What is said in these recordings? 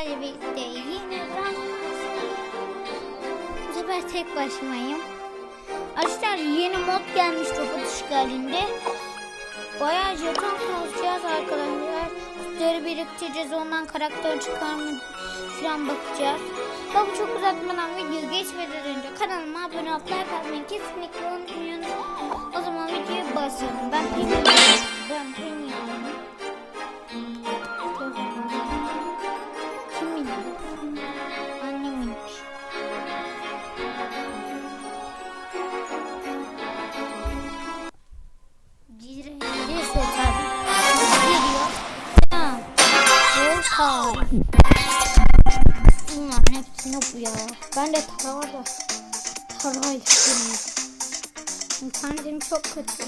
sizlerle birlikte yine ben bu sefer tek başımayım. Arkadaşlar yeni mod gelmiş robot işgalinde. Bayağı jeton kasacağız arkadaşlar. Kutuları biriktireceğiz ondan karakter çıkarma falan bakacağız. Bak çok uzatmadan video geçmeden önce kanalıma abone olup like atmayı kesinlikle unutmayın. O zaman videoya başlayalım. Ben premium ben premium. Ya? Ben de tara var da. Tarayla girmiyorum. İnternetim çok kötü.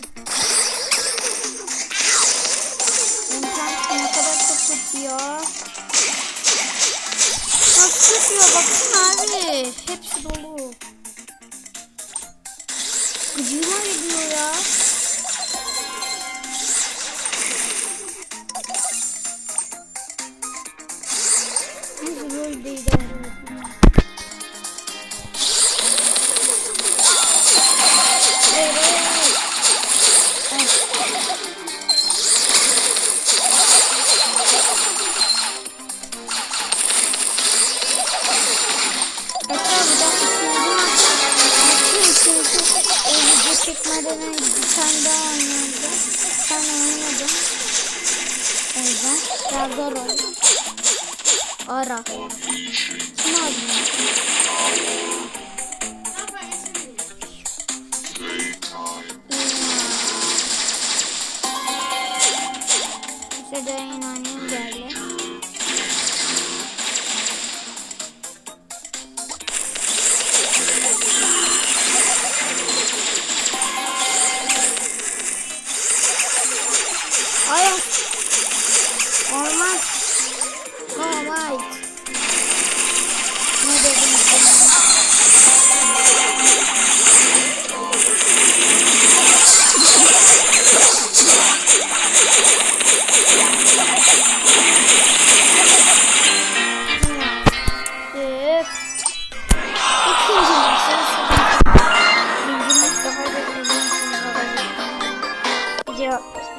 İnternetim ne kadar çok kötü ya. Nasıl çıkıyor bakın abi. Hepsi dolu. Gıcığıma gidiyor ya. Çekmeden önce bir tane daha oynadım. Tane oynadım. O yüzden biraz zor oldu. Ara. Kim aldı? Şurada yine annem geldi.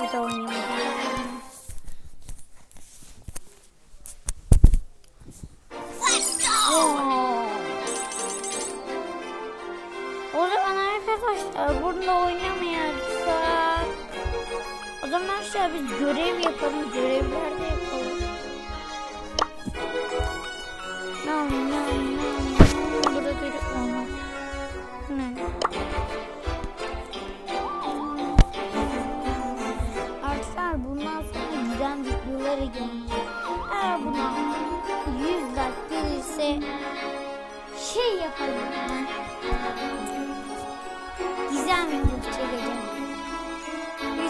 Oynayamadım. Oo. O zaman arkadaşlar burada oynamayarsak o zaman arkadaşlar biz görev yapalım. Görevlerde yapalım. No, no, 100 like gelirse şey yapalım. ben. Gizem videosu çekeceğim.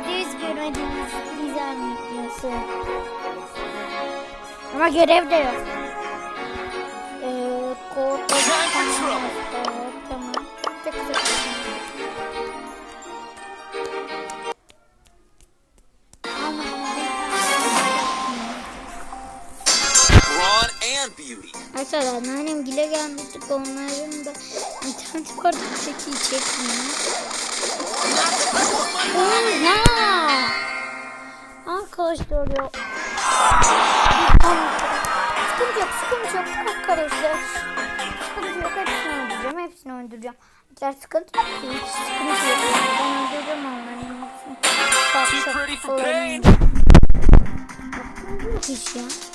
%100 görmediğiniz gizem videosu. Ama görev de yok. Ee, kodda tamam. Arkadaşlar anneannem gile gelmiştik onların da internet kartı çekiyi çekmiyor. Oha! Arkadaşlar ya. Sıkıntı yok, sıkıntı yok arkadaşlar. Sıkıntı yok, hepsini öldüreceğim, hepsini öldüreceğim. Arkadaşlar sıkıntı yok, hiç sıkıntı yok. Ben öldüreceğim onların hepsini. Bak, pretty for pain. Yok hiç ya.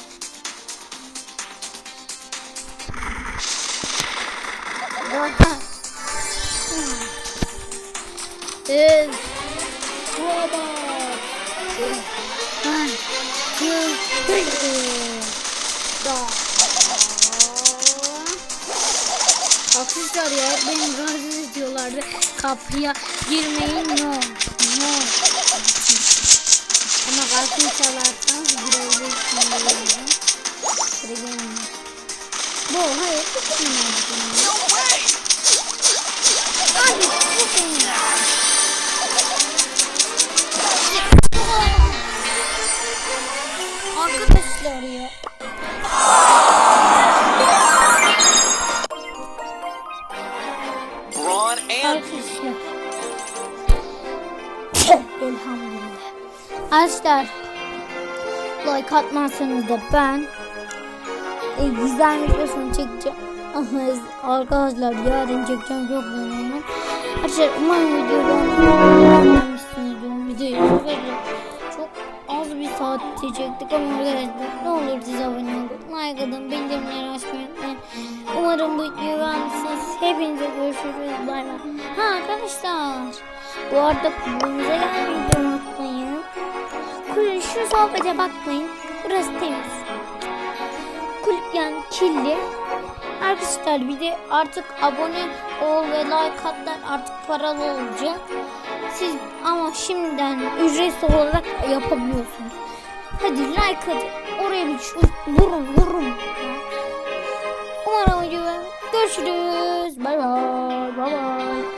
Şurada. One, two, three. Arkadaşlar ya hep beni rahatsız ediyorlardı. Kapıya girmeyin no. No. Ama kapıyı çalarsanız girebilirsiniz. diyorum. Giremiyorum. Bu hayır. No way! Abi bu benim. arkadaşlar ya. Arkadaşlar. Elhamdülillah. Arkadaşlar like atmazsanız da ben e, güzel mikrofonu çekeceğim. Arkadaşlar yarın çekeceğim çok önemli. Arkadaşlar umarım videoyu beğenmişsinizdir. Videoyu beğenmişsinizdir az bir saatte çektik ama arkadaşlar ne olur siz abone olun. Like atın, bildirimleri açmayı. Umarım bu beğenmişsiniz. Hepinize görüşürüz. Bay bay. Ha arkadaşlar. Bu arada kulübümüze gelmeyi de unutmayın. Kulüp şu sohbete bakmayın. Burası temiz. Kulüp yani kirli. Arkadaşlar bir de artık abone ol ve like atlar artık paralı olacak. Siz ama şimdiden ücretsiz olarak yapabiliyorsunuz. Hadi like at. Oraya bir vurun vurun. Umarım videoyu görüşürüz. Bay bay. Bay bay.